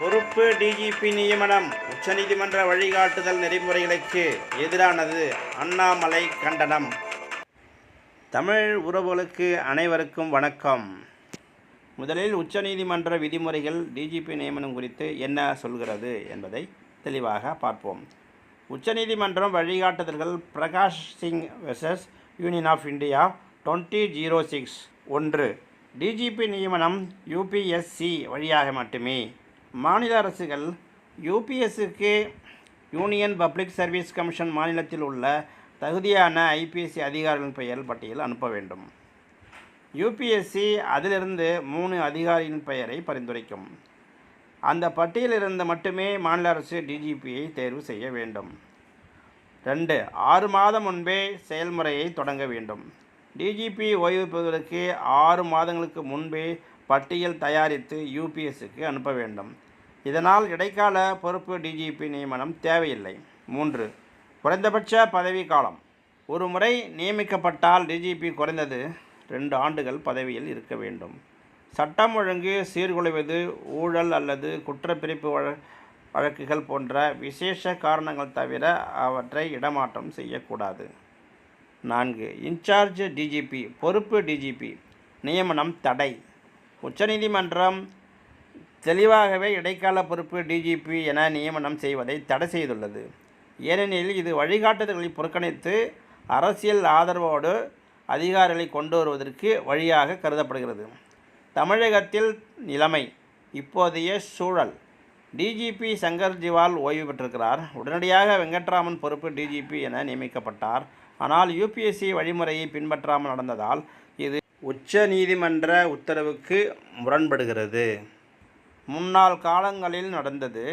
பொறுப்பு டிஜிபி நியமனம் உச்சநீதிமன்ற வழிகாட்டுதல் நெறிமுறைகளுக்கு எதிரானது அண்ணாமலை கண்டனம். தமிழ் உறவுகளுக்கு அனைவருக்கும் வணக்கம். முதலில் உச்சநீதிமன்ற விதிமுறைகள் டிஜிபி நியமனம் குறித்து என்ன சொல்கிறது என்பதை தெளிவாக பார்ப்போம். உச்சநீதிமன்றம் வழிகாட்டுதல்கள் Prakash Singh versus union of India twenty zero six ஒன்று. டிஜிபி நியமனம் யூபிஎஸ்சி வழியாக மட்டுமே. மாநில அரசுகள் யூபிஎஸ்சிக்கு யூனியன் பப்ளிக் சர்வீஸ் கமிஷன் மாநிலத்தில் உள்ள தகுதியான ஐபிஎஸ்சி அதிகாரிகளின் பெயர் பட்டியல் அனுப்ப வேண்டும். யூபிஎஸ்சி அதிலிருந்து மூணு அதிகாரியின் பெயரை பரிந்துரைக்கும். அந்த பட்டியலிருந்து மட்டுமே மாநில அரசு டிஜிபியை தேர்வு செய்ய வேண்டும். ரெண்டு ஆறு மாதம் முன்பே செயல்முறையை தொடங்க வேண்டும். டிஜிபி ஓய்வு பெறுவதற்கு ஆறு மாதங்களுக்கு முன்பே பட்டியல் தயாரித்து யூபிஎஸ்க்கு அனுப்ப வேண்டும். இதனால் இடைக்கால பொறுப்பு டிஜிபி நியமனம் தேவையில்லை. மூன்று குறைந்தபட்ச பதவி காலம். ஒரு முறை நியமிக்கப்பட்டால் டிஜிபி குறைந்தது ரெண்டு ஆண்டுகள் பதவியில் இருக்க வேண்டும். சட்டம் ஒழுங்கு சீர்குலைவது ஊழல் அல்லது குற்றப்பிரிப்பு வழ வழக்குகள் போன்ற விசேஷ காரணங்கள் தவிர அவற்றை இடமாற்றம் செய்யக்கூடாது. நான்கு இன்சார்ஜ் டிஜிபி பொறுப்பு டிஜிபி நியமனம் தடை. உச்சநீதிமன்றம் தெளிவாகவே இடைக்கால பொறுப்பு டிஜிபி என நியமனம் செய்வதை தடை செய்துள்ளது. ஏனெனில் இது வழிகாட்டுதல்களை புறக்கணித்து அரசியல் ஆதரவோடு அதிகாரிகளை கொண்டு வருவதற்கு வழியாக கருதப்படுகிறது. தமிழகத்தில் நிலைமை இப்போதைய சூழல். டிஜிபி சங்கர் ஜிவால் ஓய்வு பெற்றிருக்கிறார். உடனடியாக வெங்கட்ராமன் பொறுப்பு டிஜிபி என நியமிக்கப்பட்டார். ஆனால் யூபிஎஸ்சி வழிமுறையை பின்பற்றாமல் நடந்ததால் உச்ச நீதிமன்ற உத்தரவுக்கு முரண்படுகிறது. முன்னாள் காலங்களில் நடந்தது.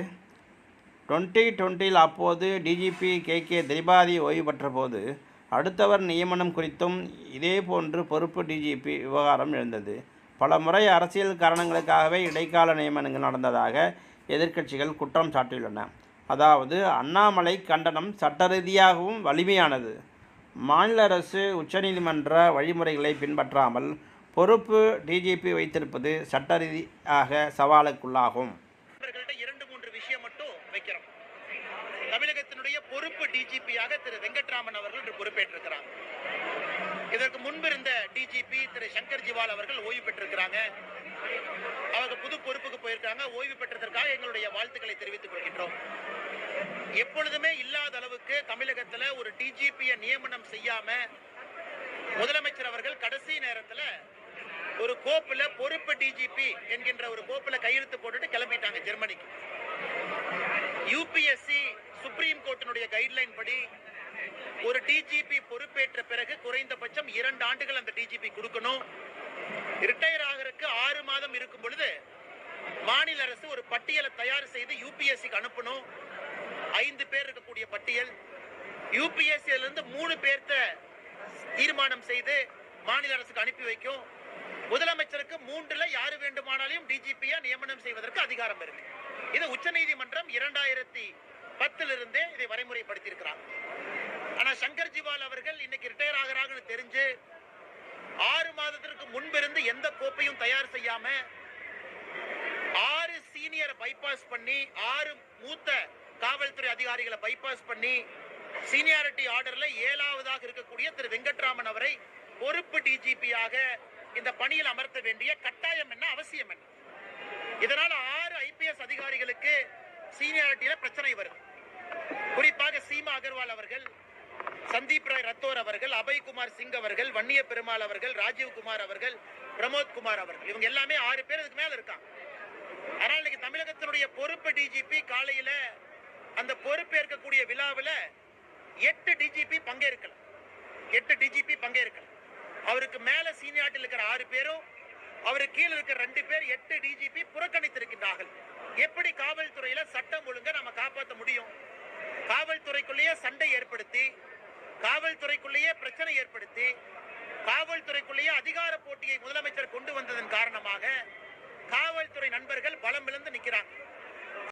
டுவெண்ட்டி டுவெண்ட்டியில் அப்போது டிஜிபி கே கே திரிபாதி ஓய்வு பெற்ற போது அடுத்தவர் நியமனம் குறித்தும் இதேபோன்று பொறுப்பு டிஜிபி விவகாரம் எழுந்தது. பல முறை அரசியல் காரணங்களுக்காகவே இடைக்கால நியமனங்கள் நடந்ததாக எதிர்க்கட்சிகள் குற்றம் சாட்டியுள்ளன. அதாவது அண்ணாமலை கண்டனம் சட்டரீதியாகவும் வலிமையானது. மாநில அரசு உச்சநீதிமன்ற வழிமுறைகளை பின்பற்றாமல் பொறுப்பு டிஜிபி வைத்திருப்பது சட்ட ரீதியாக சவாலுக்குள்ளாகும் இரண்டு மூன்று விஷயம் மட்டும் வைக்கிறோம். தமிழகத்தினுடைய பொறுப்பு டிஜிபியாக திரு வெங்கட்ராமன் அவர்கள் இன்று பொறுப்பேற்றிருக்கிறாங்க இதற்கு முன்பு இருந்த டிஜிபி திரு சங்கர் ஜிவால் அவர்கள் ஓய்வு பெற்றிருக்கிறாங்க. அவங்க புது பொறுப்புக்கு போயிருக்காங்க. ஓய்வு பெற்றதற்காக எங்களுடைய வாழ்த்துக்களை தெரிவித்துக் கொள்கின்றோம். எப்பொழுதுமே இல்லாத அளவுக்கு தமிழகத்துல ஒரு டிஜிபியை நியமனம் செய்யாம முதலமைச்சர் அவர்கள் கடைசி நேரத்துல ஒரு கோப்புல பொறுப்பு டிஜிபி என்கின்ற ஒரு கோப்புல கையெழுத்து போட்டுட்டு கிளம்பிட்டாங்க ஜெர்மனிக்கு. யூபிஎஸ்சி சுப்ரீம் கோர்ட்டினுடைய கைட்லைன் படி ஒரு டிஜிபி பொறுப்பேற்ற பிறகு குறைந்தபட்சம் இரண்டு ஆண்டுகள் அந்த டிஜிபி கொடுக்கணும். ரிட்டையர் ஆகிறதுக்கு ஆறு மாதம் இருக்கும் பொழுது மாநில அரசு ஒரு பட்டியலை தயார் செய்து யூபிஎஸ்சிக்கு அனுப்பணும். பேர் இருக்கக்கூடிய பட்டியல் யூபிஎஸ்சியில இருந்து மூணு பேர்த்த தீர்மானம் செய்து மாநில அரசுக்கு அனுப்பி வைக்கும். முதலமைச்சருக்கு மூன்றுல யாரு வேண்டுமானாலும் டிஜிபியா நியமனம் செய்வதற்கு அதிகாரம் இருக்கு. இது உச்ச நீதிமன்றம் இரண்டாயிரத்தி பத்துல இருந்தே இதை வரைமுறைப்படுத்தி இருக்கிறார் ஆனா சங்கர் ஜிவால் அவர்கள் இன்னைக்கு ரிட்டையர் ஆகிறாங்கன்னு தெரிஞ்சு ஆறு மாதத்திற்கு முன்பிருந்து எந்த கோப்பையும் தயார் செய்யாம ஆறு சீனியரை பைபாஸ் பண்ணி ஆறு மூத்த காவல்துறை அதிகாரிகளை பைபாஸ் பண்ணி சீனியாரிட்டி ஆர்டர்ல ஏழாவதாக இருக்கக்கூடிய திரு வெங்கட்ராமன் அவரை பொறுப்பு டிஜிபியாக இந்த பணியில் அமர்த்த வேண்டிய கட்டாயம் என்ன அவசியம் என்ன? இதனால ஆறு ஐபிஎஸ் அதிகாரிகளுக்கு சீனியாரிட்டியில பிரச்சனை வருது. குறிப்பாக சீமா அகர்வால் அவர்கள் சந்தீப் ராய் ரத்தோர் அவர்கள் அபய்குமார் சிங் அவர்கள் வன்னிய பெருமாள் அவர்கள் ராஜீவ் குமார் அவர்கள் பிரமோத் குமார் அவர்கள். இவங்க எல்லாமே ஆறு பேர் இதுக்கு மேல இருக்காங்க. ஆனால் இன்னைக்கு தமிழகத்தினுடைய பொறுப்பு டிஜிபி காலையில அந்த பொறுப்பேற்கக்கூடிய விழாவில் எட்டு டிஜிபி பங்கேற்கலாம் எட்டு டிஜிபி பங்கேற்கலாம் அவருக்கு மேல சீனியாட்டில் இருக்கிற ஆறு பேரும் அவருக்கு கீழே இருக்கிற ரெண்டு பேர் எட்டு டிஜிபி புறக்கணித்திருக்கின்றார்கள். எப்படி காவல்துறையில சட்டம் ஒழுங்கை நம்ம காப்பாற்ற முடியும்? காவல்துறைக்குள்ளேயே சண்டை ஏற்படுத்தி காவல்துறைக்குள்ளேயே பிரச்சனை ஏற்படுத்தி காவல்துறைக்குள்ளேயே அதிகார போட்டியை முதலமைச்சர் கொண்டு வந்ததன் காரணமாக காவல்துறை நண்பர்கள் பலம் இழந்து